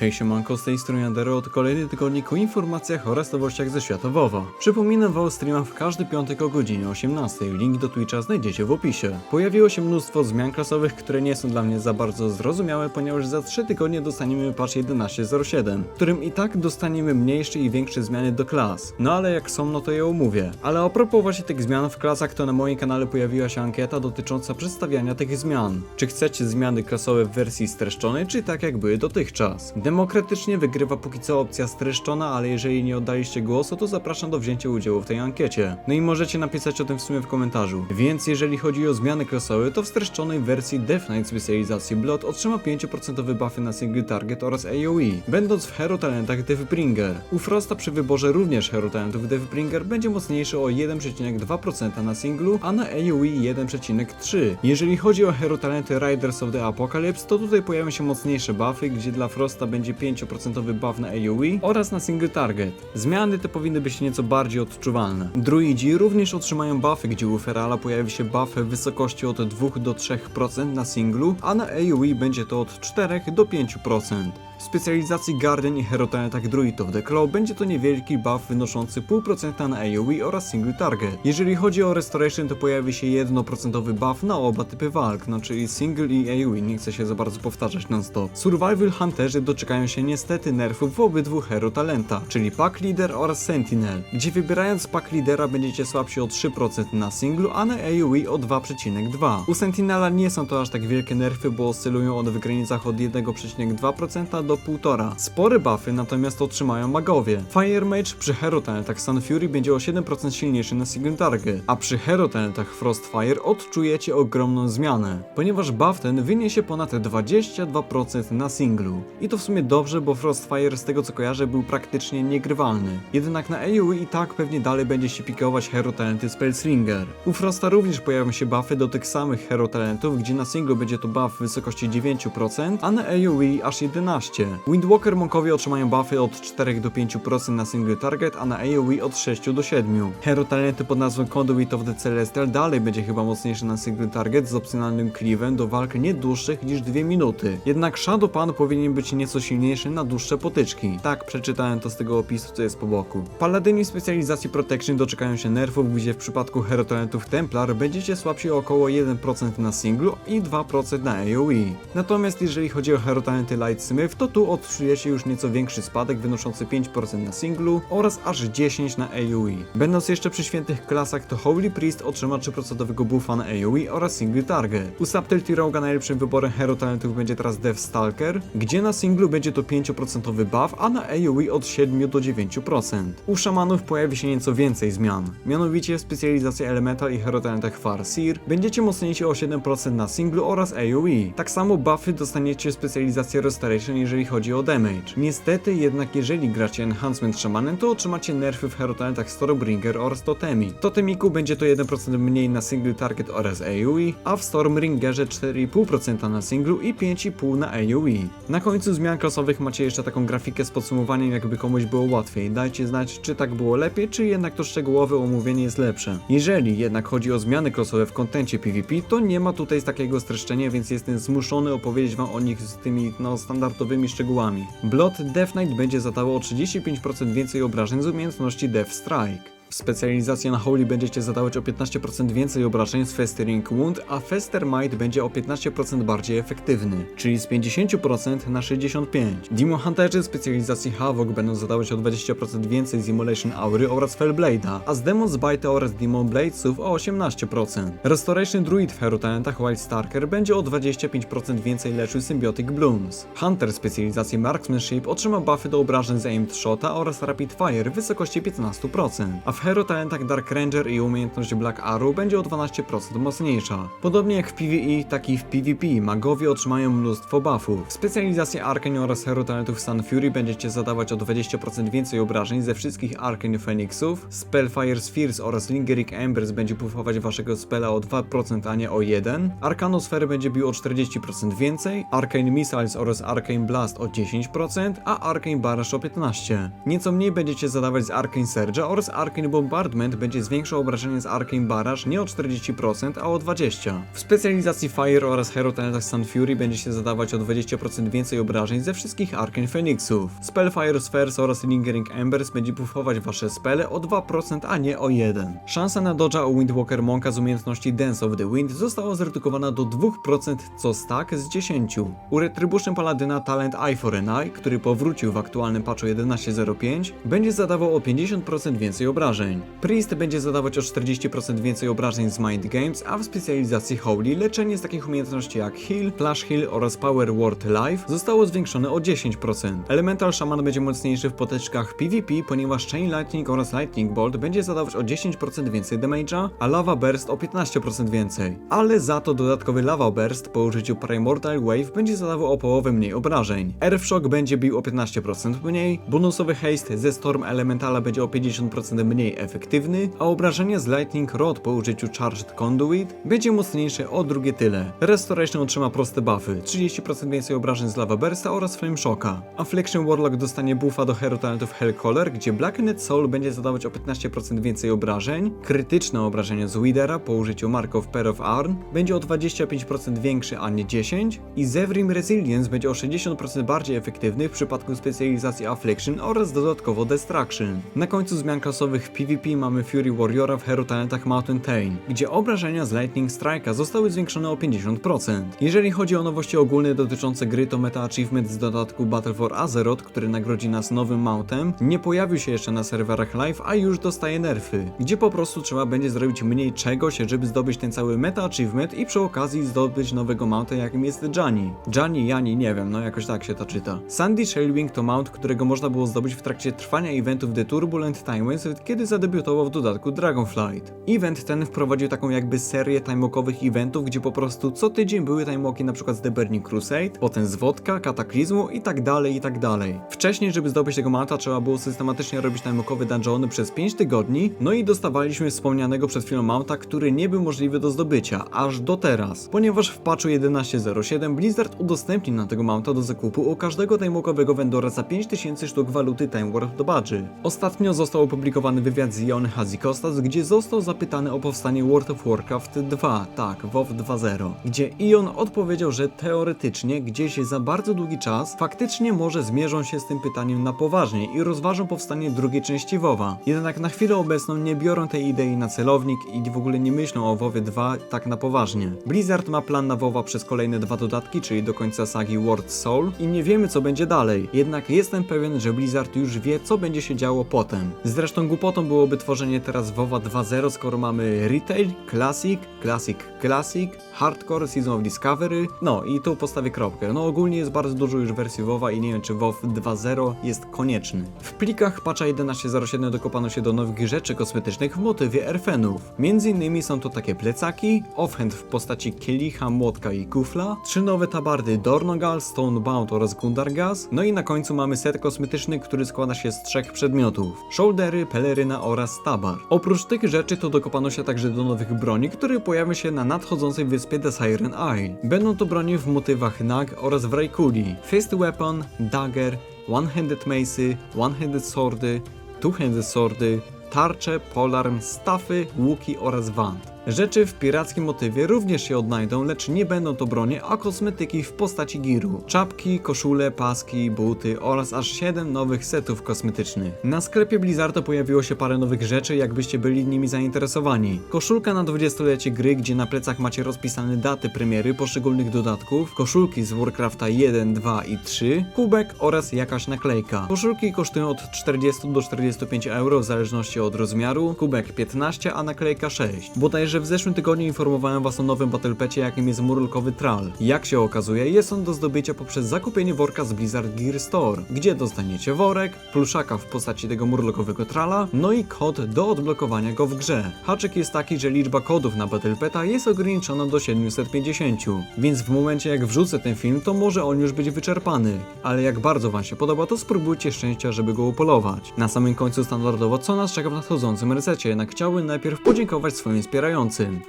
Hej siemanko, z tej strony Andero, to kolejny tygodnik o informacjach oraz nowościach ze świata WoWa. Przypominam wam o streamach w każdy piątek o godzinie 18. Link do Twitcha znajdziecie w opisie. Pojawiło się mnóstwo zmian klasowych, które nie są dla mnie za bardzo zrozumiałe, ponieważ za 3 tygodnie dostaniemy patch 11.07, w którym i tak dostaniemy mniejsze i większe zmiany do klas. No ale jak są, no to je omówię. Ale a propos właśnie tych zmian w klasach, to na moim kanale pojawiła się ankieta dotycząca przedstawiania tych zmian. Czy chcecie zmiany klasowe w wersji streszczonej, czy tak jak były dotychczas? Demokratycznie wygrywa póki co opcja streszczona, ale jeżeli nie oddaliście głosu, to zapraszam do wzięcia udziału w tej ankiecie. No i możecie napisać o tym w sumie w komentarzu. Więc jeżeli chodzi o zmiany klasowe, to w streszczonej wersji Death Knight specjalizacji Blood otrzyma 5% buffy na single target oraz AoE, będąc w Hero Talentach Deathbringer. U Frosta przy wyborze również Hero Talentów Deathbringer będzie mocniejszy o 1,2% na singlu, a na AoE 1,3. Jeżeli chodzi o Hero Talenty Riders of the Apocalypse, to tutaj pojawią się mocniejsze buffy, gdzie dla Frosta będzie 5% buff na AoE oraz na single target. Zmiany te powinny być nieco bardziej odczuwalne. Druidzi również otrzymają buffy, gdzie u Ferala pojawi się buff w wysokości od 2 do 3% na singlu, a na AoE będzie to od 4 do 5%. W specjalizacji Garden i Hero Talentach Druid of the Claw będzie to niewielki buff wynoszący 0,5% na AoE oraz single target. Jeżeli chodzi o Restoration, to pojawi się 1% buff na oba typy walk, czyli single i AoE, nie chcę się za bardzo powtarzać non-stop. Survival Hunterzy doczekają się niestety nerfów w obydwu Hero Talenta, czyli Pack Leader oraz Sentinel, gdzie wybierając Pack Leadera będziecie słabsi o 3% na singlu, a na AoE o 2,2. U Sentinela nie są to aż tak wielkie nerfy, bo oscylują one w granicach od 1,2% do 1,5. Spore buffy natomiast otrzymają magowie. Fire Mage przy Hero Talentach Sun Fury będzie o 7% silniejszy na single target, a przy Hero Talentach Frostfire odczujecie ogromną zmianę, ponieważ buff ten wyniesie ponad 22% na singlu. I to w sumie dobrze, bo Frostfire z tego co kojarzę był praktycznie niegrywalny. Jednak na AoE i tak pewnie dalej będzie się pikować Hero Talenty Spellslinger. U Frosta również pojawią się buffy do tych samych Hero Talentów, gdzie na singlu będzie to buff w wysokości 9%, a na AoE aż 11%. Windwalker Monkowie otrzymają buffy od 4 do 5% na single target, a na AoE od 6 do 7. Hero Talenty pod nazwą Conduit of the Celestial dalej będzie chyba mocniejszy na single target z opcjonalnym cleavem do walk nie dłuższych niż 2 minuty. Jednak Shadow Pan powinien być nieco silniejszy na dłuższe potyczki. Tak, przeczytałem to z tego opisu, co jest po boku. Paladyni specjalizacji Protection doczekają się nerfów, gdzie w przypadku Hero Talentów Templar będziecie słabsi o około 1% na singlu i 2% na AoE. Natomiast jeżeli chodzi o Hero Talenty Lightsmith, to tu odczujecie już nieco większy spadek wynoszący 5% na singlu oraz aż 10% na AoE. Będąc jeszcze przy świętych klasach, to Holy Priest otrzyma 3% buffa na AoE oraz single target. U Subtlety Roga najlepszym wyborem Hero Talentów będzie teraz Death Stalker, gdzie na singlu będzie to 5% buff, a na AoE od 7 do 9%. U szamanów pojawi się nieco więcej zmian, mianowicie specjalizacja Elemental i Hero Talentach Farseer będziecie mocniejsi o 7% na singlu oraz AoE. Tak samo buffy dostaniecie specjalizację Restoration, jeżeli chodzi o damage. Niestety jednak jeżeli gracie Enhancement Shamanem, to otrzymacie nerfy w Hero Talentach Stormbringer oraz Totemi. W Totemiku będzie to 1% mniej na single target oraz AoE, a w Stormbringerze 4,5% na singlu i 5,5% na AoE. Na końcu zmian klasowych macie jeszcze taką grafikę z podsumowaniem, jakby komuś było łatwiej. Dajcie znać, czy tak było lepiej, czy jednak to szczegółowe omówienie jest lepsze. Jeżeli jednak chodzi o zmiany klasowe w kontencie PvP, to nie ma tutaj takiego streszczenia, więc jestem zmuszony opowiedzieć wam o nich z tymi no, standardowymi szczegółami. Blood Death Knight będzie zadawał o 35% więcej obrażeń z umiejętności Death Strike. W specjalizacji na Holy będziecie zadawać o 15% więcej obrażeń z Festering Wound, a Fester Might będzie o 15% bardziej efektywny, czyli z 50% na 65%. Demon Hunterzy specjalizacji Havoc będą zadawać o 20% więcej z Immolation Aury oraz Fellblade'a, a z Demon's Bite oraz Demon Bladesów o 18%. Restoration Druid w Hero Talentach Wild Starker będzie o 25% więcej leczył Symbiotic Blooms. Hunter specjalizacji Marksmanship otrzyma buffy do obrażeń z Aimed Shota oraz Rapid Fire w wysokości 15%, a w Hero Talentach Dark Ranger i umiejętność Black Arrow będzie o 12% mocniejsza. Podobnie jak w PvE, tak i w PvP magowie otrzymają mnóstwo buffów. W specjalizacji Arkane oraz Hero Talentów Sun Fury będziecie zadawać o 20% więcej obrażeń ze wszystkich Arkane Phoenixów. Spellfire Spheres oraz Lingering Embers będzie buffować waszego spela o 2%, a nie o 1. Arcanosfery będzie bił o 40% więcej, Arcane Missiles oraz Arcane Blast o 10%, a Arcane Barrage o 15%. Nieco mniej będziecie zadawać z Arcane Surge'a oraz Arcane Arcane Bombardment będzie zwiększał obrażenie z Arcane Barrage nie o 40%, a o 20%. W specjalizacji Fire oraz Hero Talentach Sun Fury będzie się zadawać o 20% więcej obrażeń ze wszystkich Arcane Phoenixów. Spell Fire Spheres oraz Lingering Embers będzie buffować wasze spele o 2%, a nie o 1%. Szansa na dodża u Windwalker Monka z umiejętności Dance of the Wind została zredukowana do 2% co stack z 10. U Retribution Paladyna talent Eye for an Eye, który powrócił w aktualnym patchu 11.05, będzie zadawał o 50% więcej obrażeń. Priest będzie zadawać o 40% więcej obrażeń z Mind Games, a w specjalizacji Holy leczenie z takich umiejętności jak Heal, Flash Heal oraz Power Ward Life zostało zwiększone o 10%. Elemental Shaman będzie mocniejszy w potyczkach PvP, ponieważ Chain Lightning oraz Lightning Bolt będzie zadawać o 10% więcej damage'a, a Lava Burst o 15% więcej. Ale za to dodatkowy Lava Burst po użyciu Primordial Wave będzie zadawał o połowę mniej obrażeń. Earth Shock będzie bił o 15% mniej, bonusowy haste ze Storm Elementala będzie o 50% mniej efektywny, a obrażenia z Lightning Rod po użyciu Charged Conduit będzie mocniejsze o drugie tyle. Restoration otrzyma proste buffy, 30% więcej obrażeń z Lava Bursta oraz Flame Shocka. Affliction Warlock dostanie buffa do Hero Talentów Hellcaller, gdzie Blackened Soul będzie zadawać o 15% więcej obrażeń, krytyczne obrażenia z Widera po użyciu Mark of Pair of Arn będzie o 25% większy, a nie 10 i Zevrim Resilience będzie o 60% bardziej efektywny w przypadku specjalizacji Affliction oraz dodatkowo Destruction. Na końcu zmian klasowych PvP mamy Fury Warriora w Hero Talentach Mountain Tain, gdzie obrażenia z Lightning Strike'a zostały zwiększone o 50%. Jeżeli chodzi o nowości ogólne dotyczące gry, to Meta Achievement z dodatku Battle for Azeroth, który nagrodzi nas nowym mountem, nie pojawił się jeszcze na serwerach live, a już dostaje nerfy, gdzie po prostu trzeba będzie zrobić mniej czegoś, żeby zdobyć ten cały Meta Achievement i przy okazji zdobyć nowego mounta, jakim jest Jani. Jani, Jani, nie wiem, no jakoś tak się to czyta. Sandy Shellwing to mount, którego można było zdobyć w trakcie trwania eventów The Turbulent Times, kiedy zadebiutował w dodatku Dragonflight. Event ten wprowadził taką jakby serię timeokowych eventów, gdzie po prostu co tydzień były timeoki przykład z The Burning Crusade, potem z Wodka, Kataklizmu i tak dalej, i tak dalej. Wcześniej, żeby zdobyć tego mounta, trzeba było systematycznie robić timeokowe dungeony przez 5 tygodni, no i dostawaliśmy wspomnianego przed chwilą mounta, który nie był możliwy do zdobycia, aż do teraz. Ponieważ w patchu 11.07 Blizzard udostępnił na tego mounta do zakupu u każdego timeokowego vendora za 5000 sztuk waluty Time Warp do Badży. Ostatnio został opublikowany wywiad z Ion Hazikostas, gdzie został zapytany o powstanie World of Warcraft 2, tak, WoW 2.0, gdzie Ion odpowiedział, że teoretycznie gdzieś za bardzo długi czas faktycznie może zmierzą się z tym pytaniem na poważnie i rozważą powstanie drugiej części WoWa. Jednak na chwilę obecną nie biorą tej idei na celownik i w ogóle nie myślą o WoWie 2 tak na poważnie. Blizzard ma plan na WoWa przez kolejne dwa dodatki, czyli do końca sagi World Soul i nie wiemy co będzie dalej. Jednak jestem pewien, że Blizzard już wie co będzie się działo potem. Zresztą głupotą byłoby tworzenie teraz WoWa 2.0, skoro mamy Retail, Classic, Classic, Classic, Hardcore, Season of Discovery, no i tu postawię kropkę. No ogólnie jest bardzo dużo już wersji WoWa i nie wiem czy WoW 2.0 jest konieczny. W plikach patcha 11.07 dokopano się do nowych rzeczy kosmetycznych w motywie Erfenów. Między innymi są to takie plecaki, offhand w postaci kielicha, młotka i kufla, trzy nowe tabardy Dornogal, Stonebound oraz Gundargas, no i na końcu mamy set kosmetyczny, który składa się z trzech przedmiotów. Shouldery, oraz tabar. Oprócz tych rzeczy to dokopano się także do nowych broni, które pojawią się na nadchodzącej wyspie The Siren Isle. Będą to broni w motywach Nag oraz w Raikuli. Fist Weapon, Dagger, One-Handed Mace'y, One-Handed Swordy, Two-Handed Swordy, tarcze, polarm, stafy, łuki oraz wand. Rzeczy w pirackim motywie również się odnajdą, lecz nie będą to bronie, a kosmetyki w postaci giru. Czapki, koszule, paski, buty oraz aż 7 nowych setów kosmetycznych. Na sklepie Blizzarda pojawiło się parę nowych rzeczy, jakbyście byli nimi zainteresowani. Koszulka na 20-lecie gry, gdzie na plecach macie rozpisane daty premiery poszczególnych dodatków, koszulki z Warcrafta 1, 2 i 3, kubek oraz jakaś naklejka. Koszulki kosztują od 40 do 45 euro w zależności od rozmiaru, kubek 15, a naklejka 6. Bodajże w zeszłym tygodniu informowałem was o nowym Battle Passie, jakim jest murlokowy Tral. Jak się okazuje, jest on do zdobycia poprzez zakupienie worka z Blizzard Gear Store, gdzie dostaniecie worek, pluszaka w postaci tego murlokowego Trala, no i kod do odblokowania go w grze. Haczyk jest taki, że liczba kodów na Battle Peta jest ograniczona do 750, więc w momencie jak wrzucę ten film, to może on już być wyczerpany. Ale jak bardzo wam się podoba, to spróbujcie szczęścia, żeby go upolować. Na samym końcu standardowo, co nas czeka w nadchodzącym resecie, jednak chciałbym najpierw podziękować swoim wspierającym.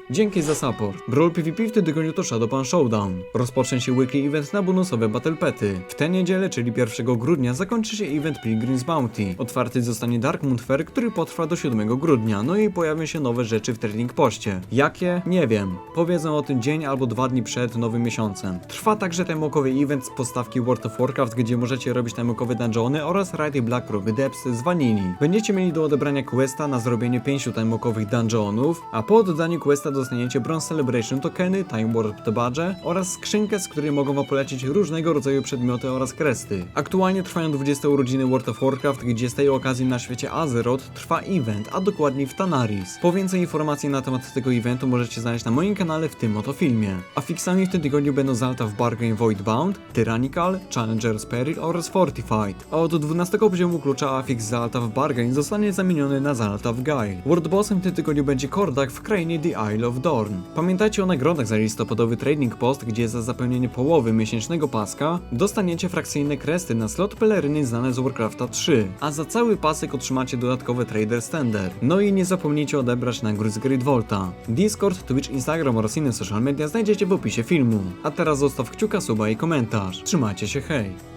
Dzięki za support. Brawl PvP w tym tygodniu to Shadowpan Showdown. Rozpocznie się weekly event na bonusowe Battle Pety. W tę niedzielę, czyli 1 grudnia, zakończy się event Pilgrim's Bounty. Otwarty zostanie Dark Moon Fair, który potrwa do 7 grudnia, no i pojawią się nowe rzeczy w trading poście. Jakie? Nie wiem. Powiedzą o tym dzień albo dwa dni przed nowym miesiącem. Trwa także timeokowy event z podstawki World of Warcraft, gdzie możecie robić timeokowe dungeony oraz Ride Black Ruby Depths z Vanilli. Będziecie mieli do odebrania questa na zrobienie 5 timeokowych dungeonów, a po oddaniu questa dostaniecie Bronze Celebration tokeny, Time Warp Badge oraz skrzynkę, z której mogą wam polecieć różnego rodzaju przedmioty oraz kresty. Aktualnie trwają 20 urodziny World of Warcraft, gdzie z tej okazji na świecie Azeroth trwa event, a dokładniej w Tanaris. Po więcej informacji na temat tego eventu możecie znaleźć na moim kanale w tym oto filmie. A fixami w tym tygodniu będą Zalta w Bargain Voidbound, Tyrannical, Challenger's Peril oraz Fortified. A od 12 poziomu klucza afix Zalta w Bargain zostanie zamieniony na Zalta w Guile. World Bossem w tym tygodniu będzie Kordak w krainie The Isle of Dorn. Pamiętajcie o nagrodach za listopadowy trading post, gdzie za zapełnienie połowy miesięcznego paska dostaniecie frakcyjne kresty na slot peleryny znane z Warcrafta 3, a za cały pasek otrzymacie dodatkowe Trader Stander. No i nie zapomnijcie odebrać nagród z Great Volta. Discord, Twitch, Instagram oraz inne social media znajdziecie w opisie filmu. A teraz zostaw kciuka, suba i komentarz. Trzymajcie się, hej!